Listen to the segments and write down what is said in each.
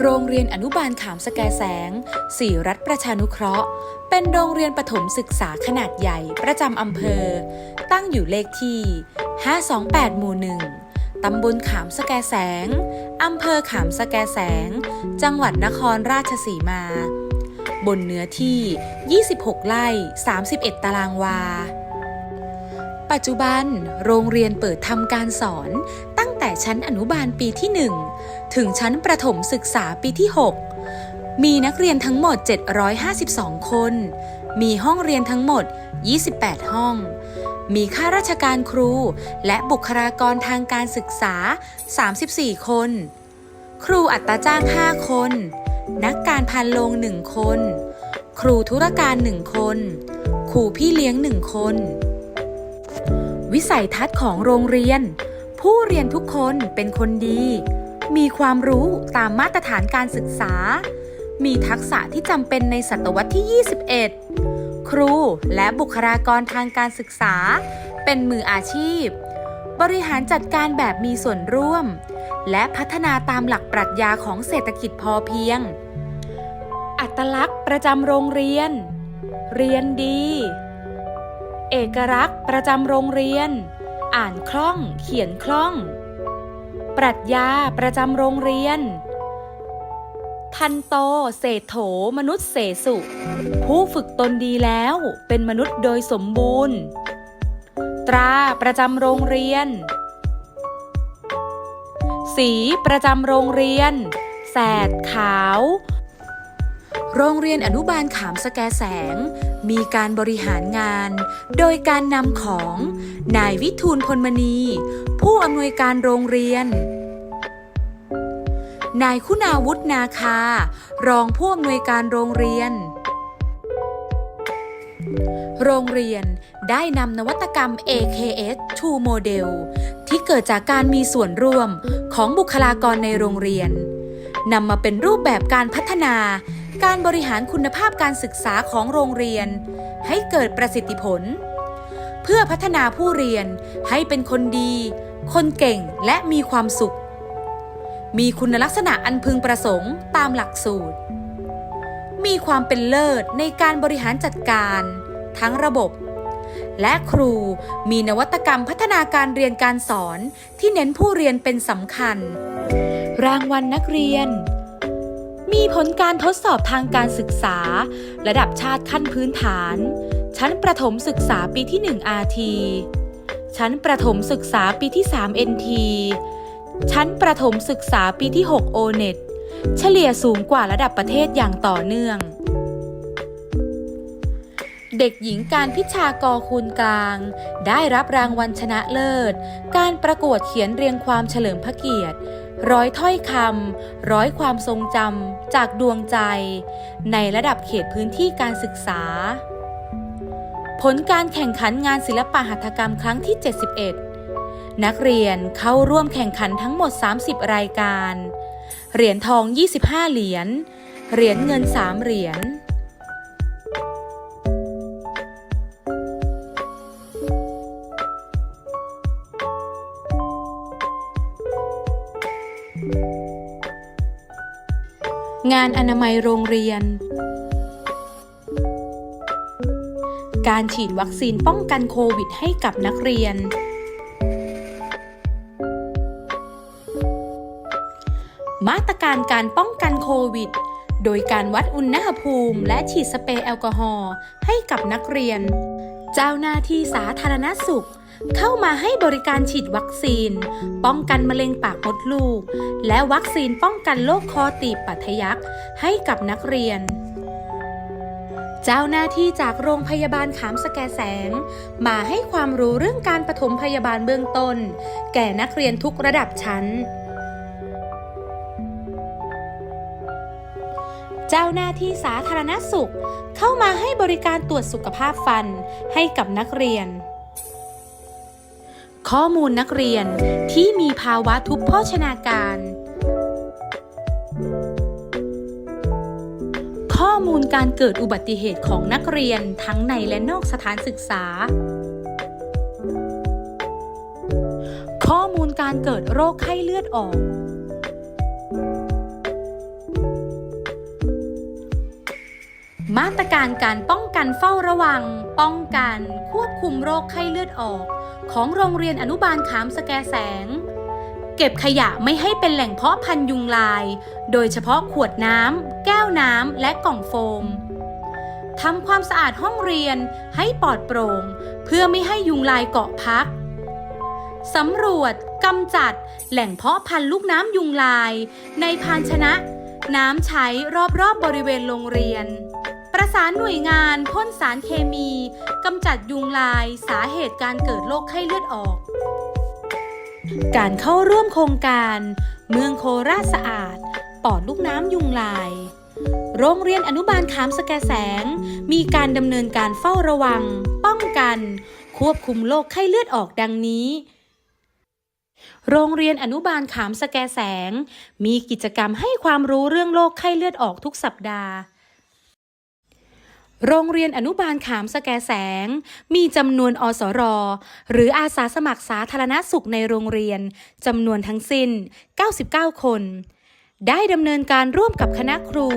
โรงเรียนอนุบาลขามสแกแสงสี่รัฐประชานุเคราะห์ เป็นโรงเรียนประถมศึกษาขนาดใหญ่ประจำอำเภอ ตั้งอยู่เลขที่ 528 หมู่หนึ่งตำบลขามสแกแสง อำเภอขามสแกแสง จังหวัดนครราชสีมา บนเนื้อที่ 26 ไร่ 31 ตารางวา ปัจจุบันโรงเรียนเปิดทำการสอนตั้งแต่ชั้นอนุบาลปีที่ 1 ถึงชั้นประถมศึกษาปีที่ 6 มีนักเรียนทั้งหมด 752 คน มีห้องเรียนทั้งหมด 28 ห้อง มีข้าราชการครู และบุคลากรทางการศึกษา 34 คน ครูอัตราจ้าง 5 คน นักการพันโลง 1 คน ครูธุรการ 1 คน ครูพี่เลี้ยง 1 คน วิสัยทัศน์ของโรงเรียน ผู้เรียนทุกคนเป็นคนดี มีความรู้ตามมาตรฐานการศึกษา มีทักษะที่จำเป็นในศตวรรษที่ 21 ครูและบุคลากรทางการศึกษา เป็นมืออาชีพ บริหารจัดการแบบมีส่วนร่วม และพัฒนาตามหลักปรัชญาของเศรษฐกิจพอเพียง อัตลักษณ์ประจำโรงเรียน เรียนดี เอกลักษณ์ประจำโรงเรียน อ่านคล่อง เขียนคล่อง ปรัชญาประจำโรงเรียน ทันโตเศษโถมนุษย์เสสุ ผู้ฝึกตนดีแล้วเป็นมนุษย์โดยสมบูรณ์ ตราประจำโรงเรียน สีประจำโรงเรียน แสดขาว โรงเรียนอนุบาลขามสแกแสง มีการบริหารงาน โดยการนำของ นายวิทูลพลมณี ผู้อำนวยการโรงเรียน นายคุณาวุฒนาคา รองผู้อำนวยการโรงเรียน โรงเรียนได้นำนวัตกรรม AKS 2 Model ที่เกิดจากการมีส่วนร่วมของบุคลากรในโรงเรียนนำมาเป็นรูปแบบการพัฒนา การบริหารคุณภาพการศึกษาของโรงเรียน ให้เกิดประสิทธิผล เพื่อพัฒนาผู้เรียนให้เป็นคนดี คนเก่งและมีความสุข มีคุณลักษณะอันพึงประสงค์ตามหลักสูตร มีความเป็นเลิศในการบริหารจัดการ ทั้งระบบ และครูมีนวัตกรรมพัฒนาการเรียนการสอนที่เน้นผู้เรียนเป็นสำคัญ รางวัลนักเรียน มีผลการทดสอบทางการศึกษา ระดับชาติขั้นพื้นฐาน ชั้นประถมศึกษาปีที่ 1 RT ชั้นประถมศึกษาปีที่ 3 NT ชั้นประถมศึกษาปีที่ 6 ONET เฉลี่ยสูงกว่าระดับประเทศอย่างต่อเนื่อง เด็กหญิงการพิชากอคูณกลาง ได้รับรางวัลชนะเลิศ การประกวดเขียนเรียงความเฉลิมพระเกียรติ ร้อยถ้อยคำร้อยความทรงจำจากดวงใจ ในระดับเขตพื้นที่การศึกษา ผลการแข่งขันงานศิลปะหัตถกรรมครั้งที่ 71 นักเรียนเข้าร่วมแข่งขันทั้งหมด 30 รายการ เหรียญทอง 25 เหรียญ เหรียญเงิน 3 เหรียญ งานอนามัยโรงเรียน การฉีดวัคซีนป้องกันโควิดให้กับนักเรียน มาตรการการป้องกันโควิด โดยการวัดอุณหภูมิ และฉีดสเปรย์แอลกอฮอล์ให้กับนักเรียน เจ้าหน้าที่สาธารณสุข เข้ามาให้บริการฉีดวัคซีน ป้องกันมะเร็งปากมดลูก และวัคซีนป้องกันโรคคอตีบปัทยักให้กับนักเรียน เจ้าหน้าที่จากโรงพยาบาลขามสแกแสง มาให้ความรู้เรื่องการปฐมพยาบาลเบื้องต้น แก่นักเรียนทุกระดับชั้นเจ้าหน้าที่สาธารณสุข เข้ามาให้บริการตรวจสุขภาพฟันให้กับนักเรียน ข้อมูลนักเรียนที่มีภาวะทุพโภชนาการ ข้อมูลการเกิดอุบัติเหตุของนักเรียนทั้งในและนอกสถานศึกษา ข้อมูลการเกิดโรคไข้เลือดออก มาตรการการป้องกันเฝ้าระวัง ป้องกันควบคุมโรคไข้เลือดออก ของโรงเรียนอนุบาลขามสแกแสง เก็บขยะไม่ให้เป็นแหล่งเพาะพันยุงลาย โดยเฉพาะขวดน้ำแก้วน้ำและกล่องโฟมทำความสะอาดห้องเรียนให้ปลอดโปร่ง เพื่อไม่ให้ยุงลายเกาะพักสำรวจกำจัด แหล่งเพาะพันธุ์ลูกน้ำยุงลาย ในภาชนะ น้ำใช้รอบๆบบริเวณโรงเรียน ประสานหน่วยงานพ่นสารเคมีกำจัดยุงลายสาเหตุการเกิดโรคไข้เลือดออก การเข้าร่วมโครงการ เมืองโคราชสะอาด ปอดลูกน้ำยุงลาย โรงเรียนอนุบาลขามสแกแสง มีการดำเนินการเฝ้าระวัง ป้องกัน ควบคุมโรคไข้เลือดออกดังนี้โรงเรียนอนุบาลขามสแกแสง มีกิจกรรมให้ความรู้เรื่องโรคไข้เลือดออกทุกสัปดาห์ โรงเรียนอนุบาลขามสแกแสง มีจำนวนอสรหรืออาสาสมัครสาธารณสุขในโรงเรียนจำนวนทั้งสิ้น 99 คน ได้ดำเนินการร่วมกับคณะครู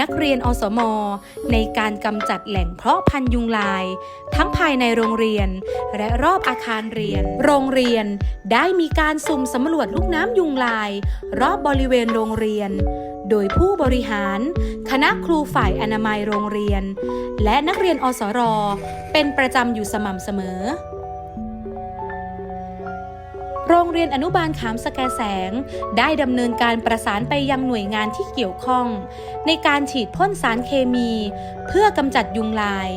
นักเรียนอสม ในการกำจัดแหล่งเพาะพันธุ์ยุงลาย ทั้งภายในโรงเรียน และรอบอาคารเรียน โรงเรียนได้มีการสุ่มสำรวจลูกน้ำยุงลาย รอบบริเวณโรงเรียน โดยผู้บริหาร คณะครูฝ่ายอนามัยโรงเรียน และนักเรียนอสร เป็นประจำอยู่สม่ำเสมอ โรงเรียนอนุบาลขามสแกแสง ได้ดำเนินการประสานไปยังหน่วยงานที่เกี่ยวข้อง ในการฉีดพ่นสารเคมี เพื่อกำจัดยุงลาย